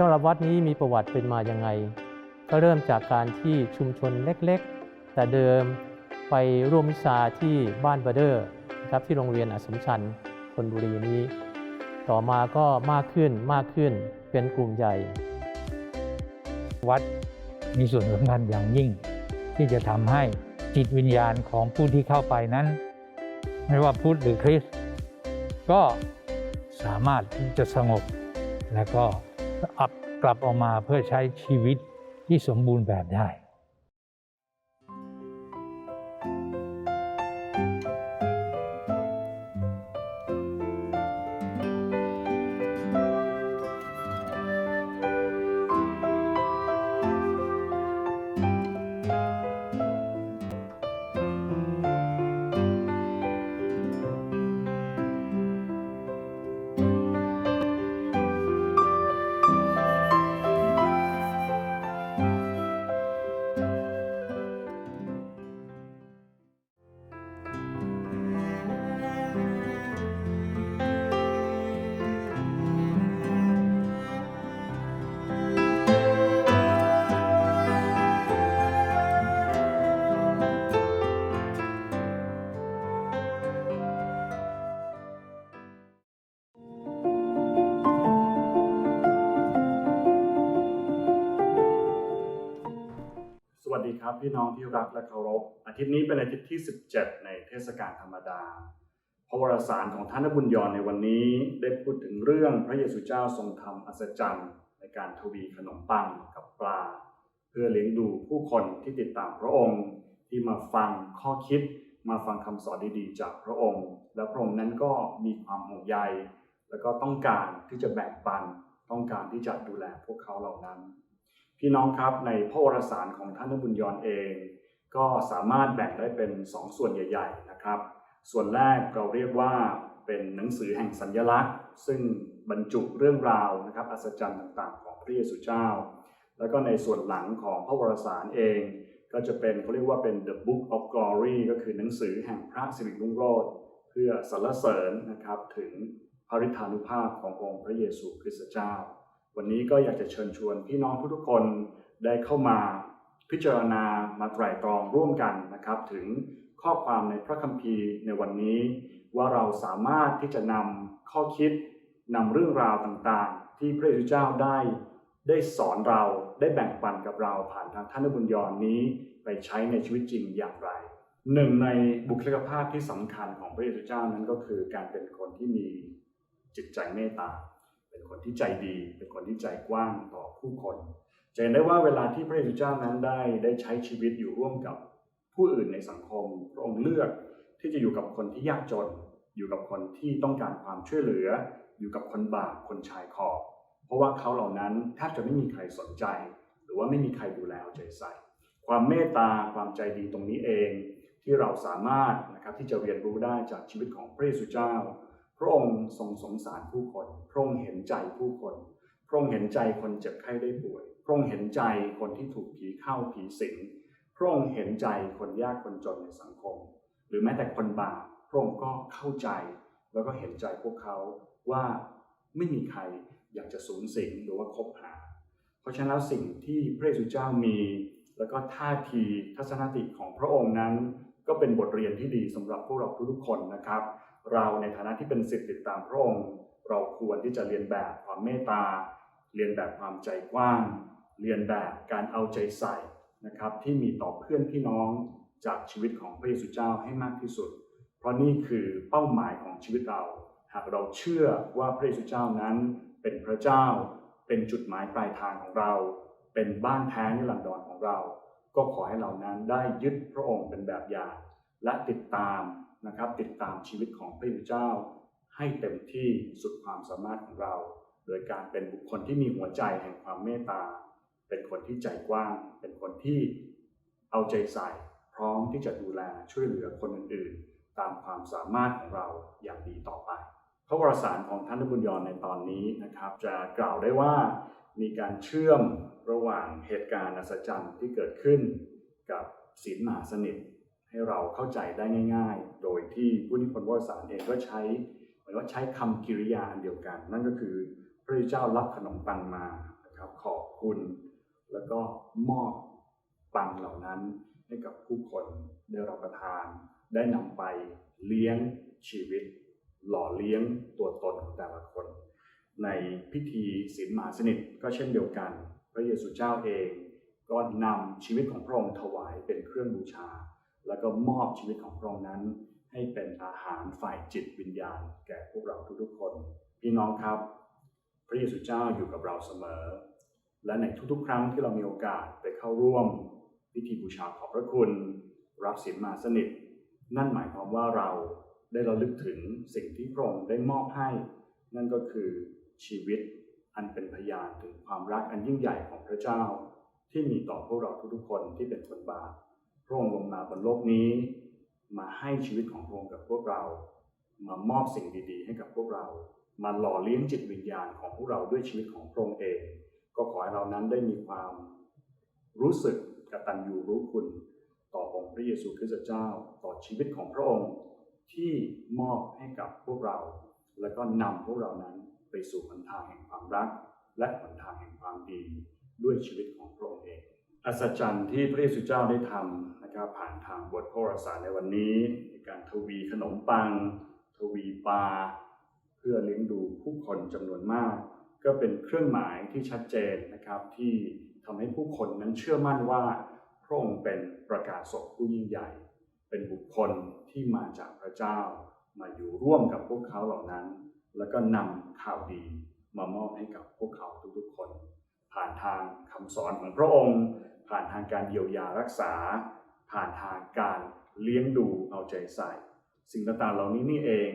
สำหรับวัดนี้มีประวัติเป็นมาอย่างไง ก็เริ่มจากการที่ชุมชนเล็กๆ แต่เดิมไปร่วมมิสาที่บ้านบาเดอร์นะครับที่โรงเรียนอสมชัญธนบุรีนี้ ต่อมาก็มากขึ้นมากขึ้นเป็นกลุ่มใหญ่ วัดมีส่วนสำคัญอย่างยิ่ง ที่จะทำให้จิตวิญญาณของผู้ที่เข้าไปนั้น ไม่ว่าพุทธหรือคริสต์ก็สามารถที่จะสงบและก็ อับกลับออกมาเพื่อใช้ชีวิตที่สมบูรณ์แบบได้ ครับพี่น้องที่รักและเคารพอาทิตย์นี้เป็นอาทิตย์ที่ 17 ในเทศกาลธรรมดา พระวรสารของท่านบุญยอนในวันนี้ได้พูดถึงเรื่องพระเยซูเจ้าทรงทำอัศจรรย์ในการทวีขนมปังกับปลา เพื่อเลี้ยงดูผู้คนที่ติดตามพระองค์ที่มาฟังข้อคิด มาฟังคำสอนดีๆ จากพระองค์ และพระองค์นั้นก็มีความห่วงใย และก็ต้องการที่จะแบ่งปัน ต้องการที่จะดูแลพวกเขาเหล่านั้น พี่น้องครับในพระวรสารของท่านนบุญยอนเอง ก็สามารถแบ่งได้เป็น 2 ส่วนใหญ่ ๆ นะครับ ส่วนแรกเราเรียกว่าเป็นหนังสือแห่งสัญลักษณ์ ซึ่งบรรจุเรื่องราวนะครับอัศจรรย์ต่างๆ ของพระเยซูเจ้า แล้วก็ในส่วนหลังของพระวรสารเอง ก็จะเป็นเขาเรียกว่าเป็น the book of glory ก็คือหนังสือแห่งพระสิริรุ่งโรจน์เพื่อสรรเสริญนะครับถึงพระฤทธานุภาพขององค์พระเยซูคริสต์เจ้า วันนี้ก็อยากจะเชิญชวนพี่น้องทุกๆคนได้เข้ามาพิจารณามาไตร่ตรองร่วมกันนะครับ ถึงข้อความในพระคัมภีร์ในวันนี้ ว่าเราสามารถที่จะนำข้อคิดนำเรื่องราวต่างๆ ที่พระเยซูเจ้าได้ ได้สอนเราได้แบ่งปันกับเราผ่านทางท่านบุญยอนนี้ไปใช้ในชีวิตจริงอย่างไร หนึ่งในบุคลิกภาพที่สำคัญของพระเยซูเจ้านั้นก็คือการเป็นคนที่มีจิตใจเมตตา เป็นคนที่ใจดี เป็นคนที่ใจกว้างต่อผู้คนจะเห็นได้ว่าเวลาที่พระเยซูเจ้านั้นได้ได้ใช้ชีวิตอยู่ร่วมกับผู้อื่นในสังคมพระองค์เลือกที่จะอยู่กับคนที่ยากจน อยู่กับคนที่ต้องการความช่วยเหลือ อยู่กับคนบาปคนชายขอบเพราะว่าเขาเหล่านั้นแทบจะไม่มีใครสนใจ หรือว่าไม่มีใครดูแลเอาใจใส่ ความเมตตาความใจดีตรงนี้เอง ที่เราสามารถนะครับที่จะเรียนรู้ได้จากชีวิตของพระเยซูเจ้า พระองค์ทรงสงสารผู้คน พระองค์เห็นใจผู้คน พระองค์เห็นใจคนเจ็บไข้ได้ป่วย พระองค์เห็นใจคนที่ถูกผีเข้าผีสิง พระองค์เห็นใจคนยากคนจนในสังคม หรือแม้แต่คนบาป พระองค์ก็เข้าใจ แล้วก็เห็นใจพวกเขาว่าไม่มีใครอยากจะสูญสิงหรือว่าคบหา เพราะฉะนั้นแล้วสิ่งที่พระเยซูเจ้ามี แล้วก็ท่าทีทัศนคติของพระองค์นั้น ก็เป็นบทเรียนที่ดีสำหรับพวกเราทุกๆคนนะครับ เราในฐานะที่เป็นศิษย์ติดตามพระองค์เราควรที่จะเรียนแบบความเมตตา เรียนแบบความใจกว้าง เรียนแบบการเอาใจใส่นะครับ ที่มีต่อเพื่อนพี่น้องจากชีวิตของพระเยซูเจ้าให้มากที่สุด เพราะนี่คือเป้าหมายของชีวิตเรา หากเราเชื่อว่าพระเยซูเจ้านั้นเป็นพระเจ้า เป็นจุดหมายปลายทางของเรา เป็นบ้านแท้นิรันดรของเรา ก็ขอให้เรานั้นได้ยึดพระองค์เป็นแบบอย่าง และติดตาม นะครับ ติดตามชีวิตของพระเยซูเจ้า ให้เต็มที่สุดความสามารถของเรา โดยการเป็นบุคคลที่มีหัวใจแห่งความเมตตา เป็นคนที่ใจกว้าง เป็นคนที่เอาใจใส่ พร้อมที่จะดูแลช่วยเหลือคนอื่นๆ ตามความสามารถของเราอย่างดีต่อไปพระวรสารของท่านบุญยอนในตอนนี้นะครับ จะกล่าวได้ว่ามีการเชื่อมระหว่างเหตุการณ์อัศจรรย์ที่เกิดขึ้นกับศีลมหาสนิท ให้เราเข้าใจได้ง่าย ๆ โดยที่ผู้นิพนธ์วารสารเองก็ใช้เหมือนว่าใช้คำกริยาอันเดียวกัน นั่นก็คือพระเจ้ารับขนมปังมาคุณ แล้วก็มอบปังเหล่านั้นให้กับผู้คนได้รับประทาน ได้นำไปเลี้ยงชีวิต หล่อเลี้ยงตัวตนของแต่ละคน ในพิธีศีลมหาสนิทก็เช่นเดียวกัน พระเยซูเจ้าเองก็นำชีวิตของพระองค์ถวายเป็นเครื่องบูชา แล้วก็มอบชีวิตของพระองค์นั้น ให้เป็นอาหารฝ่ายจิตวิญญาณ แก่พวกเราทุกๆคน พี่น้องครับ พระเยซูเจ้าอยู่กับเราเสมอ และในทุกๆ ครั้งที่เรามีโอกาสไปเข้าร่วมพิธีบูชาขอบพระคุณ รับศีลมาสนิท นั่นหมายความว่าเราได้ระลึกถึงสิ่งที่พระองค์ได้มอบให้ นั่นก็คือชีวิตอันเป็นพยานถึงความรักอันยิ่งใหญ่ของพระเจ้า ที่มีต่อพวกเราทุกๆคนที่เป็นคนบาป พระองค์ลงมาบนโลกนี้ มาให้ชีวิตของพระองค์กับพวกเรา มามอบสิ่งดีๆ ให้กับพวกเรา มาหล่อเลี้ยงจิตวิญญาณของพวกเราด้วยชีวิตของพระองค์เอง ก็ขอให้เรานั้นได้มีความรู้สึกกตัญญูรู้คุณ ต่อองค์พระเยซูคริสต์เจ้า ต่อชีวิตของพระองค์ที่มอบให้กับพวกเรา แล้วก็นำพวกเรานั้นไปสู่หนทางแห่งความรัก และหนทางแห่งความดีด้วยชีวิตของพระองค์เองอัศจรรย์ที่พระเยซูเจ้าได้ทำ นะครับผ่านทางบทพระวสารในวันนี้ในการทวีขนมปัง ทวีปลาเพื่อเลี้ยงดูผู้คนจำนวนมาก ก็เป็นเครื่องหมายที่ชัดเจนนะครับที่ทำให้ผู้คนนั้นเชื่อมั่นว่าพระองค์เป็นประกาศศพผู้ยิ่งใหญ่ เป็นบุคคลที่มาจากพระเจ้า มาอยู่ร่วมกับพวกเขาเหล่านั้น แล้วก็นำข่าวดีมามอบให้กับพวกเขาทุกๆคน ผ่านทางคำสอนของพระองค์ ผ่านทางการเยียวยารักษา ผ่านทางการเลี้ยงดูเอาใจใส่ สิ่งต่างๆเหล่านี้นี่เอง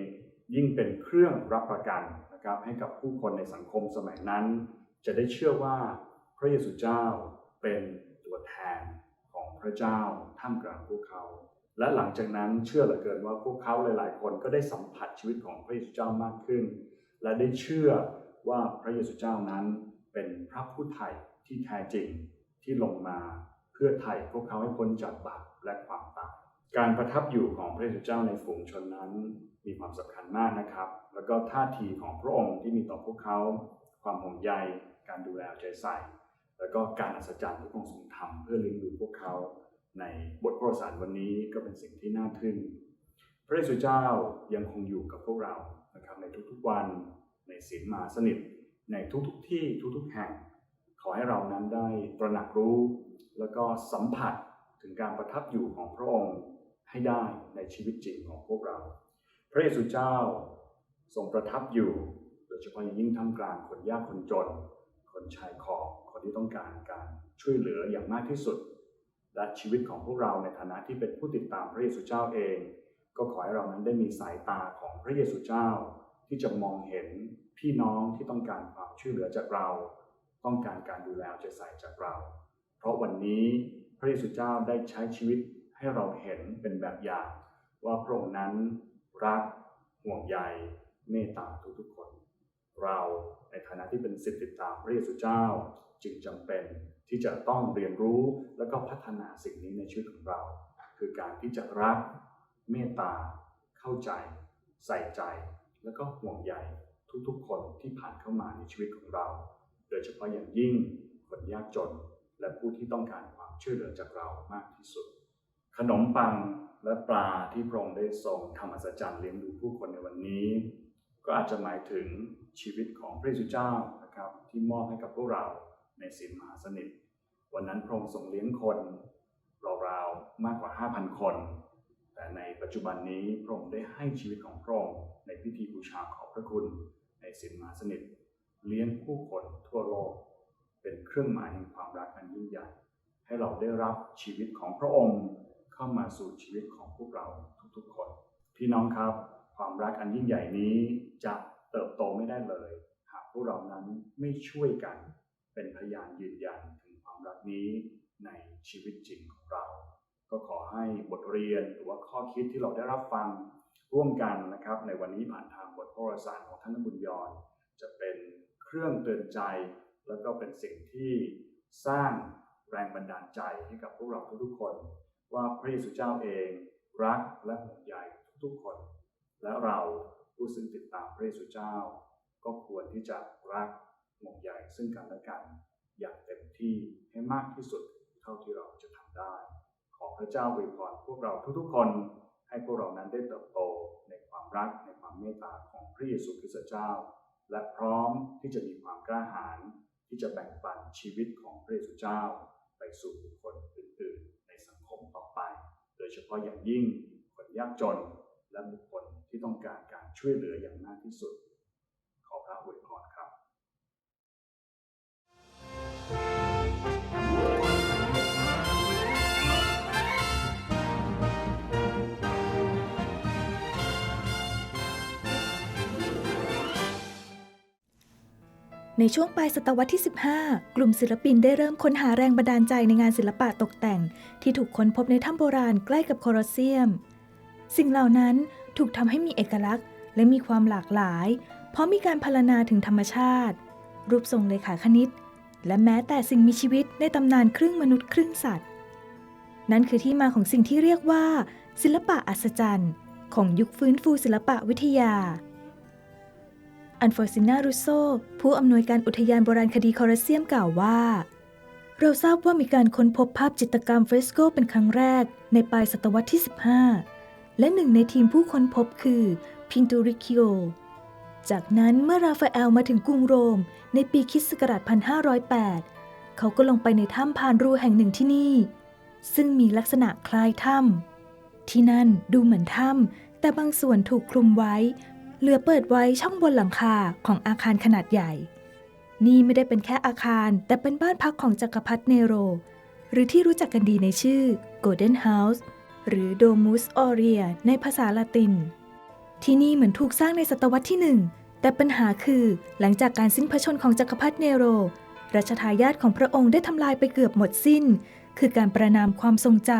ยิ่งเป็นเครื่องรับประกันนะครับให้กับผู้คนในสังคมสมัยนั้น จะได้เชื่อว่าพระเยซูเจ้าเป็นตัวแทนของพระเจ้าท่ามกลางพวกเขา และหลังจากนั้นเชื่อเหลือเกินว่าพวกเขาหลาย ๆ คนก็ได้สัมผัสชีวิตของพระเยซูเจ้ามากขึ้น และได้เชื่อว่าพระเยซูเจ้านั้นเป็นพระผู้ไถ่ที่แท้จริงที่ลงมา เพื่อไถ่พวกเขาให้พ้นจากบาปและความตายการประทับอยู่ของพระเยซูเจ้าในฝูงชนนั้นมีความสำคัญมากนะครับ แล้วก็ท่าทีของพระองค์ที่มีต่อพวกเขา ความห่วงใย การดูแลใจใส่ แล้วก็การอัศจรรย์ที่พระองค์ทรงทำเพื่อเลี้ยงดูพวกเขา ในบทพระสารวันนี้ก็เป็นสิ่งที่น่าทึ่ง พระเยซูเจ้ายังคงอยู่กับพวกเรานะครับในทุกๆวัน ในศีลมาสนิท ในทุกๆที่ทุกๆแห่ง ขอให้เรานั้นได้ตระหนักรู้ แล้วก็สัมผัสถึงการประทับอยู่ของพระองค์ให้ได้ในชีวิตจริงของพวกเรา พระเยซูเจ้าทรงประทับอยู่ โดยเฉพาะอย่างยิ่งท่ามกลางคนยากคนจน คนชายขอบคนที่ต้องการการช่วยเหลืออย่างมากที่สุด และชีวิตของพวกเราในฐานะที่เป็นผู้ติดตามพระเยซูเจ้าเอง ก็ขอให้เรานั้นได้มีสายตาของพระเยซูเจ้า ที่จะมองเห็นพี่น้องที่ต้องการความช่วยเหลือจากเรา ต้องการการดูแลใจใส่จากเรา เพราะวันนี้พระเยซูเจ้าได้ใช้ชีวิตให้เราเห็นเป็นแบบอย่าง ว่าพระองค์นั้นรักห่วงใยเมตตาทุกๆคน เราในฐานะที่เป็นศิษย์ติดตามพระเยซูเจ้าจึงจำเป็นที่จะต้องเรียนรู้และก็พัฒนาสิ่งนี้ในชีวิตของเรา คือการที่จะรักเมตตา เข้าใจ ใส่ใจ และก็ห่วงใยทุกๆ คนที่ผ่านเข้ามาในชีวิตของเรา โดยเฉพาะอย่างยิ่งคนยากจน และผู้ที่ต้องการความช่วยเหลือจากเรามากที่สุด ขนมปังและปลาที่พระองค์ได้ทรงทำอัศจรรย์เลี้ยงดูผู้คนในวันนี้ ก็อาจจะหมายถึงชีวิตของพระเยซูเจ้านะครับที่มอบให้กับพวกเราในศีลมหาสนิท วันนั้นพระองค์ทรงเลี้ยงคนราวๆมากกว่า 5,000 คน แต่ในปัจจุบันนี้พระองค์ได้ให้ชีวิตของพระองค์ในพิธีบูชาขอบพระคุณในศีลมหาสนิท เลี้ยงผู้คนทั่วโลก เป็นเครื่องหมายแห่งความรักอันยิ่งใหญ่ ให้เราได้รับชีวิตของพระองค์เข้ามาสู่ชีวิตของพวกเราทุกๆคน พี่น้องครับ ความรักอันยิ่งใหญ่นี้จะเติบโตไม่ได้เลย หากพวกเรานั้นไม่ช่วยกันเป็นพยานยืนยันถึงความรักนี้ในชีวิตจริงของเรา ก็ขอให้บทเรียนหรือว่าข้อคิดที่เราได้รับฟังร่วมกันนะครับ ในวันนี้ผ่านทางบทพระวสารของท่านบุญยอนจะเป็นเครื่องเตือนใจ แล้วก็เป็นสิ่งที่สร้างแรงบันดาลใจให้กับพวกเราทุกๆคน ว่าพระเยซูเจ้าเองรักและห่วงใยทุกๆคน และเราผู้ซึ่งติดตามพระเยซูเจ้า ก็ควรที่จะรักห่วงใยซึ่งกันและกัน อย่างเต็มที่ให้มากที่สุดเท่าที่เราจะทำได้ ขอพระเจ้าอวยพรพวกเราทุกๆคน ให้พวกเรานั้นได้เติบโตในความรักในความเมตตาของพระเยซูคริสต์เจ้า และพร้อมที่จะมีความกล้าหาญ ที่จะแบ่งปันชีวิตของพระเยซูเจ้า ไปสู่บุคคลอื่นๆ ในสังคมต่อไป โดยเฉพาะอย่างยิ่งคนยากจนและบุคคลที่ต้องการการช่วยเหลืออย่างมากที่สุด ขอพระอวยพรครับ ในช่วงปลายศตวรรษที่ 15 กลุ่มศิลปินได้เริ่มค้นหาแรงบันดาลใจในงานศิลปะตกแต่ง ที่ถูกค้นพบในถ้ำโบราณใกล้กับโคลอสเซียม สิ่งเหล่านั้นถูกทำให้มีเอกลักษณ์ และมีความหลากหลาย เพราะมีการพรรณนาถึงธรรมชาติ รูปทรงเลขาคณิต และแม้แต่สิ่งมีชีวิตในตำนานครึ่งมนุษย์ครึ่งสัตว์ นั่นคือที่มาของสิ่งที่เรียกว่า ศิลปะอัศจรรย์ ของยุคฟื้นฟูศิลปะวิทยา อันฟอร์ซินารุโซผู้อำนวยการอุทยานโบราณคดีคอรัสเซียมกล่าวว่า เราทราบว่ามีการค้นพบภาพจิตรกรรมเฟรสโกเป็นครั้งแรกในปลายศตวรรษที่ 15 และหนึ่งในทีมผู้ค้นพบคือพินตูริคิโอ จากนั้นเมื่อราฟาเอลมาถึงกรุงโรม ในปีคิศกราช1508 เขาก็ลงไปในถ้ำพานรูแห่งหนึ่งที่นี่ ซึ่งมีลักษณะคล้ายถ้ำที่นั่นดูเหมือนถ้ำแต่บางส่วนถูกคลุมไว้ เหลือเปิดไว้ช่องบนหลังคาของอาคารขนาดใหญ่ นี่ไม่ได้เป็นแค่อาคารแต่เป็นบ้านพักของจักรพรรดิเนโร หรือที่รู้จักกันดีในชื่อ Golden House หรือ Domus Aurea ในภาษาละติน ที่นี่เหมือนถูกสร้างในศตวรรษที่หนึ่งแต่ปัญหาคือหลังจากการสิ้นพระชนของจักรพรรดิเนโร รัชทายาทของพระองค์ได้ทำลายไปเกือบหมดสิ้น คือการประนามความทรงจ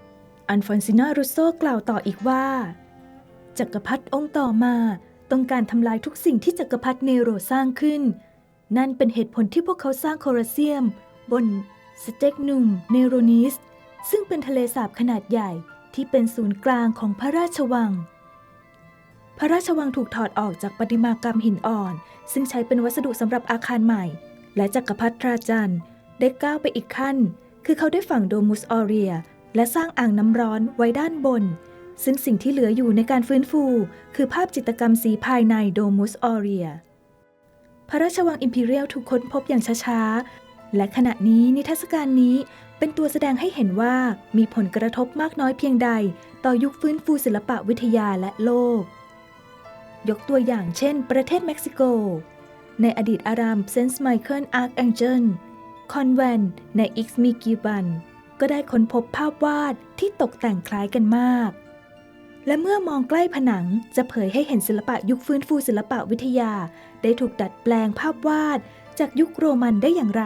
ำอันฟอนซินารุโซกล่าวต่ออีกว่าจักรพรรดิองค์ต่อมา ต้องการทำลายทุกสิ่งที่จักรพรรดิเนโรสร้างขึ้น นั่นเป็นเหตุผลที่พวกเขาสร้างโคลอสเซียม บนสเต็กนุมเนโรนิส ซึ่งเป็นทะเลสาบขนาดใหญ่ที่เป็นศูนย์กลางของพระราชวัง พระราชวังถูกถอดออกจากประติมากรรมหินอ่อน ซึ่งใช้เป็นวัสดุสำหรับอาคารใหม่ และจักรพรรดิทราจันได้ก้าวไปอีกขั้น คือเขาได้ฝังโดมุสออเรีย และสร้างอ่างน้ำร้อนไว้ด้านบน ซึ่งสิ่งที่เหลืออยู่ในการฟื้นฟู คือภาพจิตรกรรมสีภายในโดมุสออเรีย พระราชวังอิมพีเรียลถูกค้นพบอย่างช้าๆ และขณะนี้นิทรรศการนี้เป็นตัวแสดงให้เห็นว่ามีผลกระทบมากน้อยเพียงใด ต่อยุคฟื้นฟูศิลปะวิทยาและโลก ยกตัวอย่างเช่น ประเทศเม็กซิโก ในอดีตอารามเซนต์ไมเคิลอาร์คแองเจิลคอนแวนในอิกซ์มิกิบันก็ได้ค้นพบภาพวาดที่ตกแต่งคล้ายกันมาก และเมื่อมองใกล้ผนังจะเผยให้เห็นศิลปะยุคฟื้นฟูศิลปะวิทยา ได้ถูกดัดแปลงภาพวาด จากยุคโรมันได้อย่างไร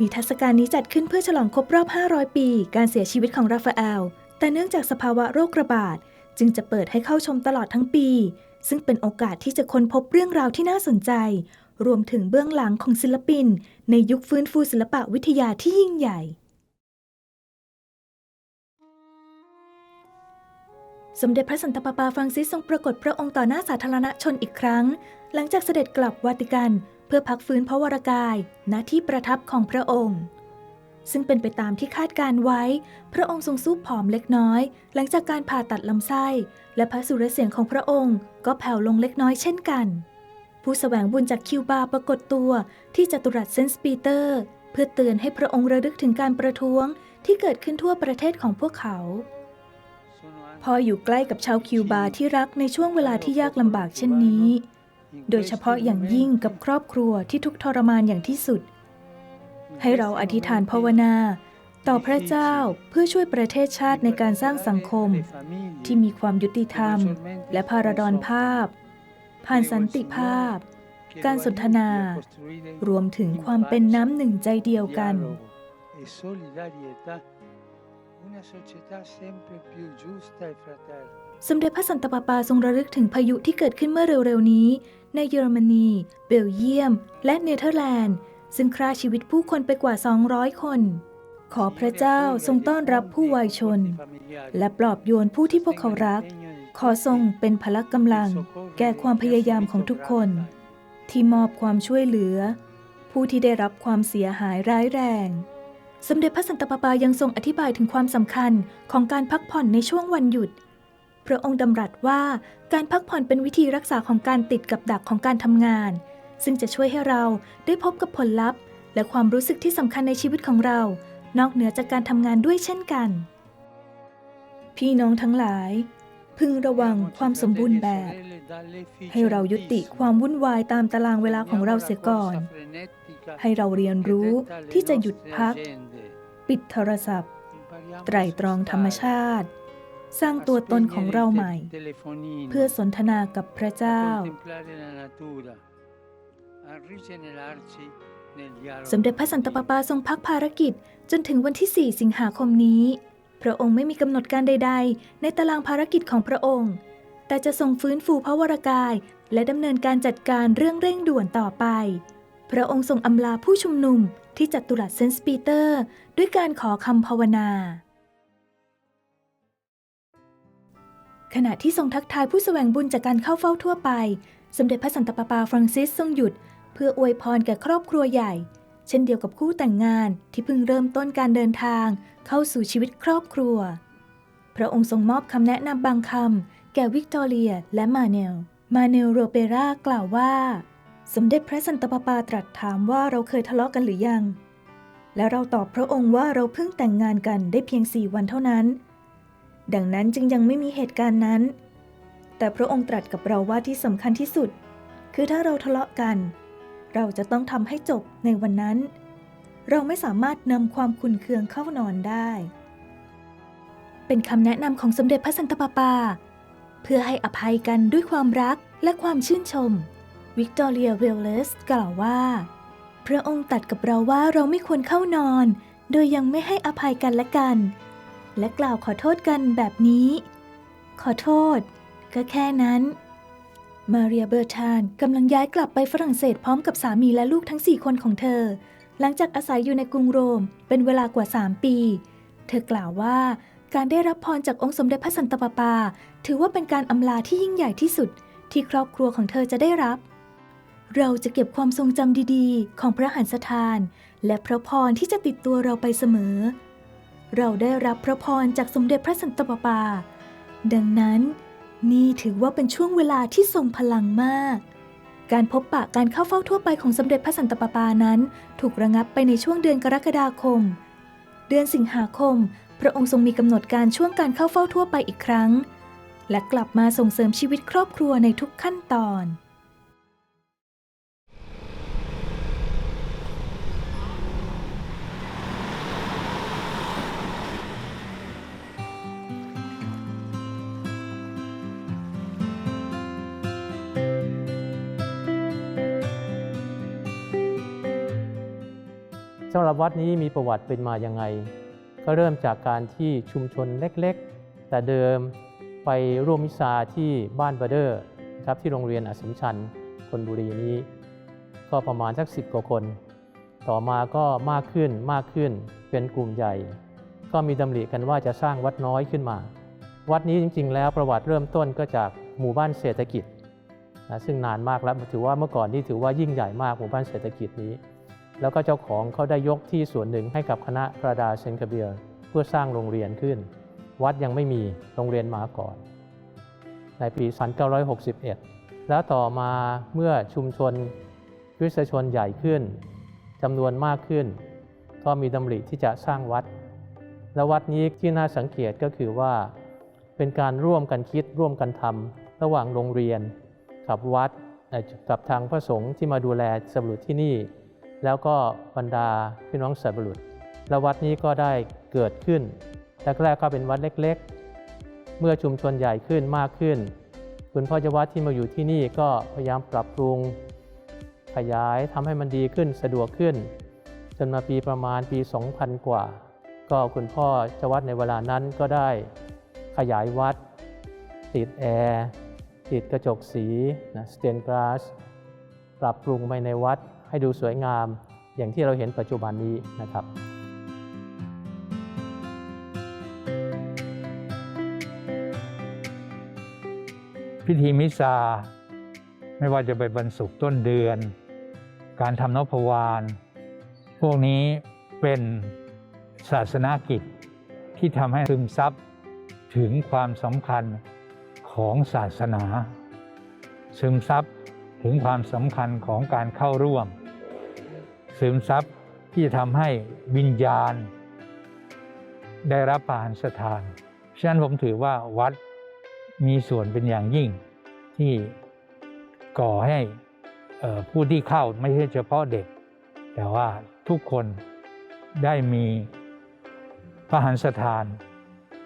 นิทรรศการนี้จัดขึ้นเพื่อฉลองครบรอบ 500 ปี การเสียชีวิตของราฟาเอล แต่เนื่องจากสภาวะโรคระบาด จึงจะเปิดให้เข้าชมตลอดทั้งปี ซึ่งเป็นโอกาสที่จะค้นพบเรื่องราวที่น่าสนใจ รวมถึงเบื้องหลังของศิลปิน ในยุคฟื้นฟูศิลปะวิทยาที่ยิ่งใหญ่ สมเด็จพระสันตะปาปาฟรังซิสทรงปรากฏพระองค์ต่อหน้าสาธารณชนอีกครั้ง หลังจากเสด็จกลับวาติกัน เพื่อพักฟื้นพระวรากายณที่ประทับของพระองค์ ซึ่งเป็นไปตามที่คาดการไว้ พระองค์ทรงซูบผอมเล็กน้อย หลังจากการผ่าตัดลำไส้ และพระสุรเสียงของพระองค์ก็แผ่วลงเล็กน้อยเช่นกัน ผู้สแสวงบุญจากคิวบาปรากฏตัวที่จัตุรัสเซนต์ปีเตอร์ เพื่อเตือนให้พระองค์ระลึกถึงการประท้วงที่เกิดขึ้นทั่วประเทศของพวกเขา พออยู่ใกล้กับชาวคิวบาที่รักในช่วงเวลาที่ยากลำบากเช่นนี้ โดยเฉพาะอย่างยิ่งกับครอบครัวที่ทุกทรมานอย่างที่สุด ให้เราอธิษฐานภาวนา ต่อพระเจ้าเพื่อช่วยประเทศชาติในการสร้างสังคม ที่มีความยุติธรรม และพาราดอนภาพ ผ่านสันติภาพ การสนทนา รวมถึงความเป็นน้ำหนึ่งใจเดียวกัน e solidarietà, una società sempre più giusta e fraterna. สมเด็จพระสันตะปาปาทรงระลึกถึงพายุที่เกิดขึ้นเมื่อเร็วๆนี้ ในเยอรมนี เบลเยียม และเนเธอร์แลนด์ ซึ่งฆ่าชีวิตผู้คนไปกว่า 200 คน ขอพระเจ้าทรงต้อนรับผู้วายชน และปลอบโยนผู้ที่พวกเขารัก ขอทรงเป็นพละกำลัง แก่ความพยายามของทุกคน ที่มอบความช่วยเหลือ ผู้ที่ได้รับความเสียหายร้ายแรง สมเด็จพระสันตะปาปายังทรงอธิบายถึงความสำคัญของการพักผ่อนในช่วงวันหยุด พระองค์ดำรัสว่าการพักผ่อนเป็นวิธีรักษาของการติดกับดักของการทำงาน ซึ่งจะช่วยให้เราได้พบกับผลลัพธ์ และความรู้สึกที่สำคัญในชีวิตของเรา นอกเหนือจากการทำงานด้วยเช่นกัน พี่น้องทั้งหลาย พึงระวังความสมบูรณ์แบบ ให้เรายุติความวุ่นวายตามตารางเวลาของเราเสียก่อน ให้เราเรียนรู้ที่จะหยุดพัก ปิดโทรศัพท์ ไตรตรองธรรมชาติ สร้างตัวตนของเราใหม่ เพื่อสนทนากับพระเจ้า สมเด็จพระสันตะปาปาทรงพักภารกิจจนถึงวันที่ 4 สิงหาคมนี้ พระองค์ไม่มีกำหนดการใด ๆ ในตารางภารกิจของพระองค์ แต่จะทรงฟื้นฟูพระวรากาย และดำเนินการจัดการเรื่องเร่งด่วนต่อไป พระองค์ทรงอำลาผู้ชุมนุมที่จัตุรัสเซนต์ปีเตอร์ ด้วยการขอคำภาวนา ขณะที่ทรงทักทายผู้แสวงบุญจากการเข้าเฝ้าทั่วไป สมเด็จพระสันตะปาปาฟรังซิสทรงหยุด เพื่ออวยพรแก่ครอบครัวใหญ่ เช่นเดียวกับคู่แต่งงานที่เพิ่งเริ่มต้นการเดินทาง เข้าสู่ชีวิตครอบครัว พระองค์ทรงมอบคำแนะนำบางคำแก่วิกตอเรียและมาเนล มาเนลโรเปรากล่าวว่า สมเด็จพระสันตะปาปาตรัสถามว่าเราเคยทะเลาะกันหรือยัง และเราตอบพระองค์ว่าเราเพิ่งแต่งงานกันได้เพียงสี่วันเท่านั้น ดังนั้นจึงยังไม่มีเหตุการณ์นั้น แต่พระองค์ตรัสกับเราว่าที่สำคัญที่สุด คือถ้าเราทะเลาะกัน เราจะต้องทำให้จบในวันนั้น เราไม่สามารถนำความขุนเคืองเข้านอนได้ เป็นคำแนะนำของสมเด็จพระสันตะปาปา เพื่อให้อภัยกันด้วยความรักและความชื่นชม วิกตอเรียเวลเลสกล่าวว่า พระองค์ตัดกับเราว่าเราไม่ควรเข้านอน โดยยังไม่ให้อภัยกันและกัน และกล่าวขอโทษกันแบบนี้ ขอโทษ ก็แค่นั้น มาเรียเบอร์ทานกำลังย้ายกลับไปฝรั่งเศสพร้อมกับสามีและลูกทั้ง4คนของเธอ หลังจากอาศัยอยู่ในกรุงโรม เป็นเวลากว่า 3 ปี เธอกล่าวว่าการได้รับพรจากองค์สมเด็จพระสันตะปาปา ถือว่าเป็นการอำลาที่ยิ่งใหญ่ที่สุด ที่ครอบครัวของเธอจะได้รับ เราจะเก็บความทรงจำดีๆ ของพระหันสถาน และพระพรที่จะติดตัวเราไปเสมอ เราได้รับพระพรจากสมเด็จพระสันตะปาปา ดังนั้น นี่ถือว่าเป็นช่วงเวลาที่ทรงพลังมาก การพบปะการเข้าเฝ้าทั่วไปของสมเด็จพระสันตะปาปานั้น ถูกระงับไปในช่วงเดือนกรกฎาคม เดือนสิงหาคม พระองค์ทรงมีกำหนดการช่วงการเข้าเฝ้าทั่วไปอีกครั้ง และกลับมาส่งเสริมชีวิตครอบครัวในทุกขั้นตอน สำหรับวัดนี้มีประวัติเป็นมายังไง ก็เริ่มจากการที่ชุมชนเล็กๆ แต่เดิมไปร่วมมิสซาที่บ้านบาเดอร์ครับที่โรงเรียนอสมชัญธนบุรีนี้ ก็ประมาณสักสิบกว่าคน ต่อมาก็มากขึ้นมากขึ้นเป็นกลุ่มใหญ่ ก็มีดำริกันว่าจะสร้างวัดน้อยขึ้นมา วัดนี้จริง ๆ แล้วประวัติเริ่มต้นก็จากหมู่บ้านเศรษฐกิจนะซึ่งนานมากแล้วถือว่าเมื่อก่อนนี่ถือว่ายิ่งใหญ่มากหมู่บ้านเศรษฐกิจนี้ แล้วก็เจ้าของเขาได้ยกที่ส่วนหนึ่งให้กับคณะพระดาเซนคาเบียร์เพื่อสร้างโรงเรียนขึ้น วัดยังไม่มีโรงเรียนมาก่อน ในปี 1961 แล้วต่อมาเมื่อชุมชนคริสตชนใหญ่ขึ้นจำนวนมากขึ้น ก็มีดำริที่จะสร้างวัด และวัดนี้ที่น่าสังเกตก็คือว่า เป็นการร่วมกันคิดร่วมกันทำระหว่างโรงเรียนกับวัดกับทางพระสงฆ์ที่มาดูแลสำรุที่นี่ แล้วก็บรรดาพี่น้องสัตบุรุษ และวัดนี้ก็ได้เกิดขึ้นแรกๆก็เป็นวัดเล็กๆ เมื่อชุมชนใหญ่ขึ้นมากขึ้น คุณพ่อเจาวัดที่มาอยู่ที่นี่ก็พยายามปรับปรุง ขยายทำให้มันดีขึ้นสะดวกขึ้น จนมาปีประมาณปี 2000 กว่า ก็คุณพ่อเจาวัดในเวลานั้นก็ได้ขยายวัด ติดแอร์ติดกระจกสีนะสเตนกราสปรับปรุงไปในวัด ให้ดูสวยงามอย่างที่เราเห็นปัจจุบันนี้นะครับพิธีมิสซา ไม่ว่าจะเป็นวันศุกร์ต้นเดือน การทำนพวานพวกนี้เป็นศาสนากิจที่ทำให้ซึมซับถึงความสำคัญของศาสนา ซึมซับถึงความสำคัญของการเข้าร่วม ซึมซับที่จะทำให้วิญญาณ ได้รับปานสถาน ฉะนั้นผมถือว่าวัดมีส่วนเป็นอย่างยิ่งที่ก่อให้ผู้ที่เข้าไม่ใช่เฉพาะเด็ก แต่ว่าทุกคนได้มีพระหันสถาน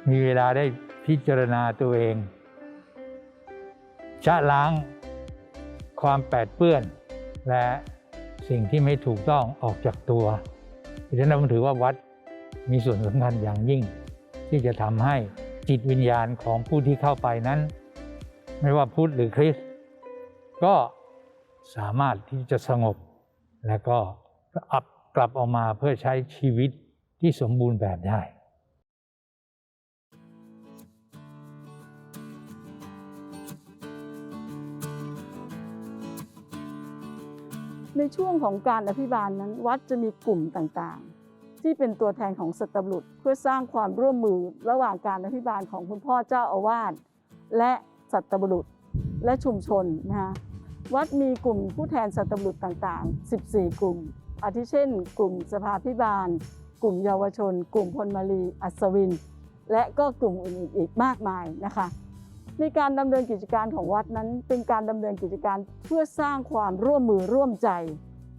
มีเวลาได้พิจารณาตัวเองชะล้างความแปดเปื้อนและ สิ่งที่ไม่ถูกต้องออกจากตัวเพราะฉะนั้นผมถือว่าวัดมีส่วนสำคัญอย่างยิ่ง ที่จะทำให้จิตวิญญาณของผู้ที่เข้าไปนั้น ไม่ว่าพุทธหรือคริสต์ก็สามารถที่จะสงบ และก็อับกลับออกมาเพื่อใช้ชีวิตที่สมบูรณ์แบบได้ ในช่วงของการอภิบาลนั้น วัดจะมีกลุ่มต่างๆ ที่เป็นตัวแทนของสัตบุรุษเพื่อสร้างความร่วมมือระหว่างการอภิบาลของคุณพ่อเจ้าอาวาสและสัตบุรุษและชุมชนนะคะวัดมีกลุ่มผู้แทนสัตบุรุษต่างๆ 14 กลุ่ม อาทิเช่น กลุ่มสภาพิบาล กลุ่มเยาวชน กลุ่มพลมารีอัศวิน และก็กลุ่มอื่นๆอีกมากมายนะคะ ในการดำเนินกิจการของวัดนั้น เป็นการดำเนินกิจการเพื่อสร้างความร่วมมือร่วมใจ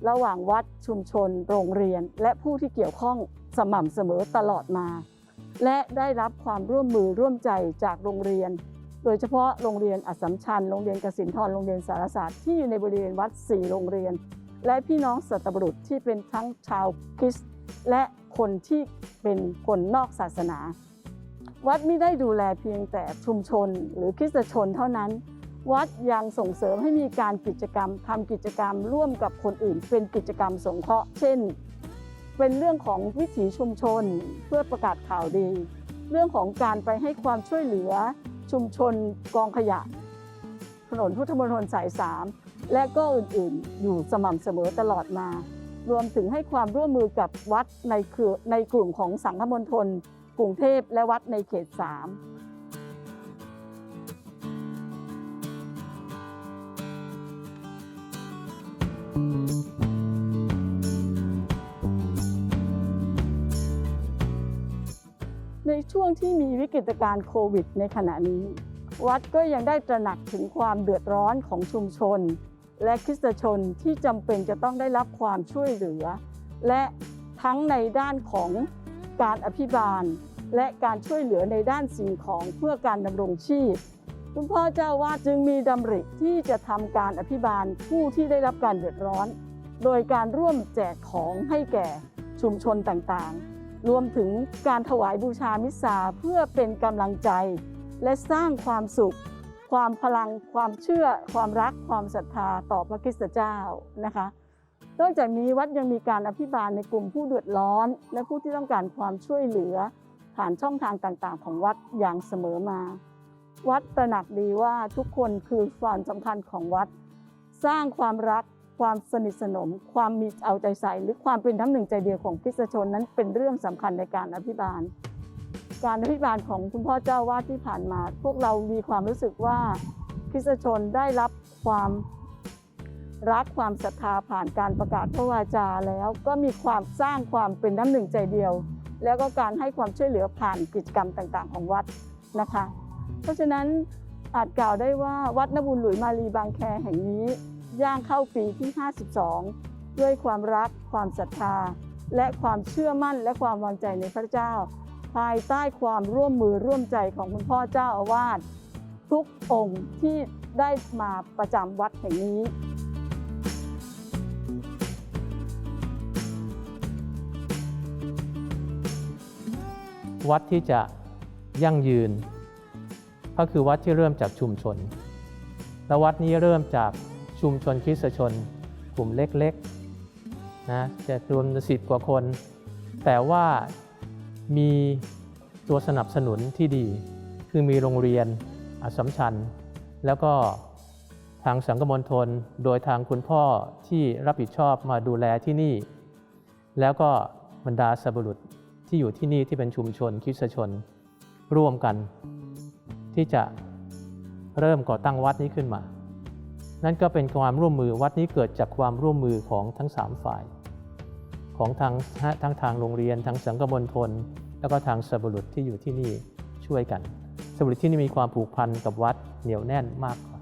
ระหว่างวัดชุมชน โรงเรียน และผู้ที่เกี่ยวข้องสม่ำเสมอตลอดมา และได้รับความร่วมมือร่วมใจจากโรงเรียน โดยเฉพาะโรงเรียนอัสสัมชัญโรงเรียนกสินทรโรงเรียนสารศาสตร์ที่อยู่ในบริเวณวัด 4 โรงเรียน และพี่น้องสัตบุรุษที่เป็นทั้งชาวคริสต์และคนที่เป็นคนนอกศาสนา วัดไม่ได้ดูแลเพียงแต่ชุมชนหรือคริสตชนเท่านั้น วัดยังส่งเสริมให้มีการกิจกรรมทำกิจกรรมร่วมกับคนอื่น เป็นกิจกรรมสงเคราะห์ เช่น เป็นเรื่องของวิถีชุมชนเพื่อประกาศข่าวดี เรื่องของการไปให้ความช่วยเหลือชุมชนกองขยะ ถนนพุทธมณฑลสาย3และก็อื่นๆ อยู่สม่ำเสมอตลอดมา รวมถึงให้ความร่วมมือกับวัดในเครือในกลุ่มของสังฆมณฑล กรุงเทพและวัดในเขต 3ในช่วงที่มีวิกฤตการณ์โควิดในขณะนี้ วัดก็ยังได้ตระหนักถึงความเดือดร้อนของชุมชน และคริสตชนที่จำเป็นจะต้องได้รับความช่วยเหลือ และทั้งในด้านของการอภิบาล และการช่วยเหลือในด้านสิ่งของเพื่อการดำรงชีพ คุณพ่อเจ้าวาดจึงมีดำริที่จะทำการอภิบาลผู้ที่ได้รับการเดือดร้อน โดยการร่วมแจกของให้แก่ชุมชนต่างๆ รวมถึงการถวายบูชามิสซาเพื่อเป็นกำลังใจ และสร้างความสุข ความพลัง ความเชื่อ ความรัก ความศรัทธาต่อพระคริสตเจ้านะคะนอกจากนี้วัดยังมีการอภิบาลในกลุ่มผู้เดือดร้อน และผู้ที่ต้องการความช่วยเหลือ ผ่านช่องทางต่างๆ ของวัดอย่างเสมอมา วัดตระหนักดีว่าทุกคนคือส่วนสำคัญของวัด สร้างความรักความสนิทสนม ความมีเอาใจใส่ หรือความเป็นน้ำหนึ่งใจเดียวของคริสชนนั้นเป็นเรื่องสำคัญในการอภิบาล การอภิบาลของคุณพ่อเจ้าวาดที่ผ่านมา พวกเรามีความรู้สึกว่าคริสชนได้รับความรักความศรัทธาผ่านการประกาศพระวาจาแล้วก็มีความสร้างความเป็นน้ำหนึ่งใจเดียว แล้วก็การให้ความช่วยเหลือผ่านกิจกรรมต่างๆ ของวัดนะคะ เพราะฉะนั้นอาจกล่าวได้ว่าวัดนบุญหลุยมาลีบางแคแห่งนี้ ย่างเข้าปีที่ 52 ด้วยความรัก ความศรัทธา และความเชื่อมั่นและความวางใจในพระเจ้า ภายใต้ความร่วมมือร่วมใจของคุณพ่อเจ้าอาวาสทุกองค์ที่ได้มาประจำวัดแห่งนี้ วัดที่จะยั่งยืน ก็คือวัดที่เริ่มจากชุมชน และวัดนี้เริ่มจากชุมชนคริสตชน กลุ่มเล็กๆนะจะรวมสิบกว่าคน แต่ว่ามีตัวสนับสนุนที่ดี คือมีโรงเรียนอสมชัญ แล้วก็ทางสังกมณฑลโดยทางคุณพ่อที่รับผิดชอบมาดูแลที่นี่ แล้วก็บรรดาสับรุษ ที่อยู่ที่นี่ที่เป็นชุมชนคริสชน ร่วมกัน ที่จะเริ่มก่อตั้งวัดนี้ขึ้นมา นั่นก็เป็นความร่วมมือวัดนี้เกิดจากความร่วมมือของทั้งสามฝ่าย ของทางทั้งทางโรงเรียนทางสังกมณฑลแล้วก็ทางสับรุษที่อยู่ที่นี่ช่วยกันสับรุษที่นี่มีความผูกพันกับวัดเหนียวแน่นมากกว่า